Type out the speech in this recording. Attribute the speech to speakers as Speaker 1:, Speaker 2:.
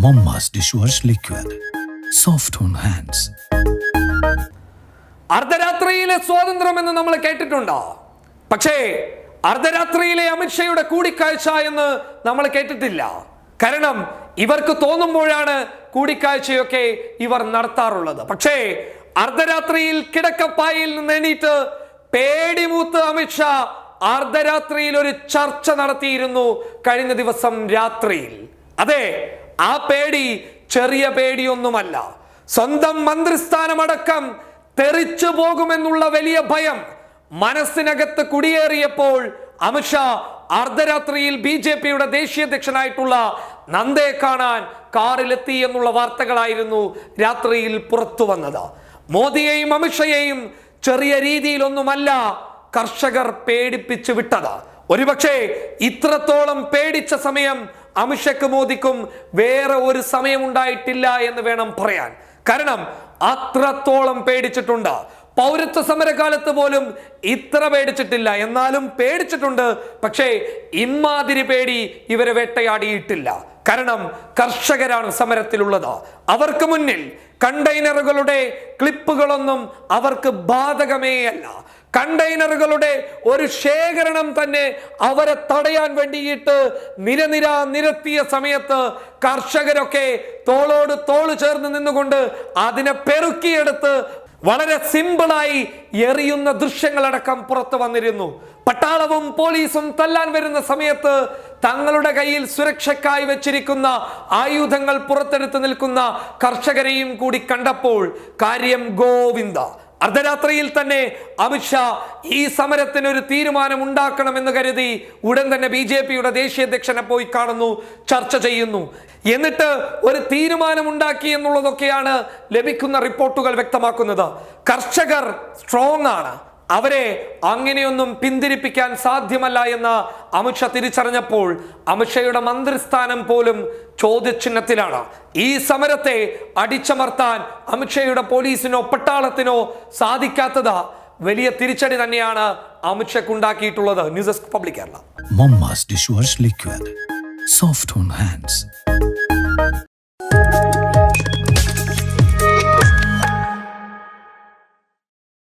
Speaker 1: Momma's dishwash liquid. Soft on hands.
Speaker 2: അർദ്ധരാത്രിയിലെ സ്വാതന്ത്ര്യം എന്ന് നമ്മൾ കേട്ടിട്ടുണ്ടോ പക്ഷേ അർദ്ധരാത്രിയിലെ അമിത്ഷയുടെ കൂടിക്കാഴ്ച എന്ന് നമ്മൾ കേട്ടിട്ടില്ല കാരണം ഇവർക്ക് തോന്നുമ്പോഴാണ് കൂടിക്കാഴ്ചയൊക്കെ ഇവർ നടത്താറുള്ളത് പക്ഷേ അർദ്ധരാത്രിയിൽ കിടക്കപ്പായിൽ നിന്ന് എണീറ്റ് പേടിമൂത്ത് അമിത്ഷാ അർദ്ധരാത്രിയിൽ ഒരു ചർച്ച നടത്തിയിരുന്നു കഴിഞ്ഞ ദിവസം രാത്രിയിൽ അതെ ആ പേടി ചെറിയ പേടിയൊന്നുമല്ല. സ്വന്തം മന്ത്രിസ്ഥാനമടക്കം തെറിച്ചു പോകുമെന്നുള്ള വലിയ ഭയം മനസ്സിനകത്ത് കുടിയേറിയപ്പോൾ അമിത്ഷാ അർദ്ധരാത്രിയിൽ ബി ജെ പിയുടെ ദേശീയ അധ്യക്ഷനായിട്ടുള്ള നന്ദയെ കാണാൻ കാറിലെത്തി എന്നുള്ള വാർത്തകളായിരുന്നു രാത്രിയിൽ പുറത്തു വന്നത്. മോദിയെയും അമിത്ഷയെയും ചെറിയ രീതിയിലൊന്നുമല്ല കർഷകർ പേടിപ്പിച്ചു വിട്ടത്. ഒരുപക്ഷെ ഇത്രത്തോളം പേടിച്ച സമയം അമിഷക്ക് മോദിക്കും വേറെ ഒരു സമയമുണ്ടായിട്ടില്ല എന്ന് വേണം പറയാൻ. കാരണം അത്രത്തോളം പേടിച്ചിട്ടുണ്ട്. പൗരത്വ സമരകാലത്ത് പോലും ഇത്ര പേടിച്ചിട്ടില്ല. എന്നാലും പേടിച്ചിട്ടുണ്ട്. പക്ഷേ ഇമാതിരി പേടി ഇവരെ വേട്ടയാടിയിട്ടില്ല. കാരണം കർഷകരാണ് സമരത്തിലുള്ളത്. അവർക്ക് മുന്നിൽ കണ്ടെയ്നറുകളുടെ ക്ലിപ്പുകളൊന്നും അവർക്ക് ബാധകമേ അല്ല കണ്ടെയ്നറുകളുടെ ഒരു ശേഖരണം തന്നെ അവരെ തടയാൻ വേണ്ടിയിട്ട് നിരനിര നിരത്തിയ സമയത്ത് കർഷകരൊക്കെ തോളോട് തോൾ ചേർന്ന് നിന്നുകൊണ്ട് അതിനെ പെറുക്കിയെടുത്ത് വളരെ സിമ്പിളായി എറിയുന്ന ദൃശ്യങ്ങളടക്കം പുറത്തു വന്നിരുന്നു. പട്ടാളവും പോലീസും തല്ലാൻ വരുന്ന സമയത്ത് തങ്ങളുടെ കയ്യിൽ സുരക്ഷയ്ക്കായി വെച്ചിരിക്കുന്ന ആയുധങ്ങൾ പുറത്തെടുത്ത് നിൽക്കുന്ന കർഷകരെയും കൂടി കണ്ടപ്പോൾ കാര്യം ഗോവിന്ദ. അർദ്ധരാത്രിയിൽ തന്നെ അമിത്ഷാ ഈ സമരത്തിന് ഒരു തീരുമാനം ഉണ്ടാക്കണമെന്ന് കരുതി ഉടൻ തന്നെ ബി ജെ പിയുടെ ദേശീയ അധ്യക്ഷനെ പോയി കാണുന്നു ചർച്ച ചെയ്യുന്നു. എന്നിട്ട് ഒരു തീരുമാനം ഉണ്ടാക്കി എന്നുള്ളതൊക്കെയാണ് ലഭിക്കുന്ന റിപ്പോർട്ടുകൾ വ്യക്തമാക്കുന്നത്. കർഷകർ സ്ട്രോങ് ആണ്. അവരെ അങ്ങനെയൊന്നും പിന്തിരിപ്പിക്കാൻ സാധ്യമല്ല എന്ന് അമിത്ഷ തിരിച്ചറിഞ്ഞപ്പോൾ അമിത്ഷയുടെ മന്ത്രിസ്ഥാനം പോലും ചോദ്യചിഹ്നത്തിലാണ്. ഈ സമരത്തെ അടിച്ചമർത്താൻ അമിത്ഷയുടെ പോലീസിനോ പട്ടാളത്തിനോ സാധിക്കാത്തത് വലിയ തിരിച്ചടി തന്നെയാണ് അമിത്ഷയ്ക്കുണ്ടാക്കിയിട്ടുള്ളത് news desk public Kerala.
Speaker 1: Momma's dishwash liquid soft hands.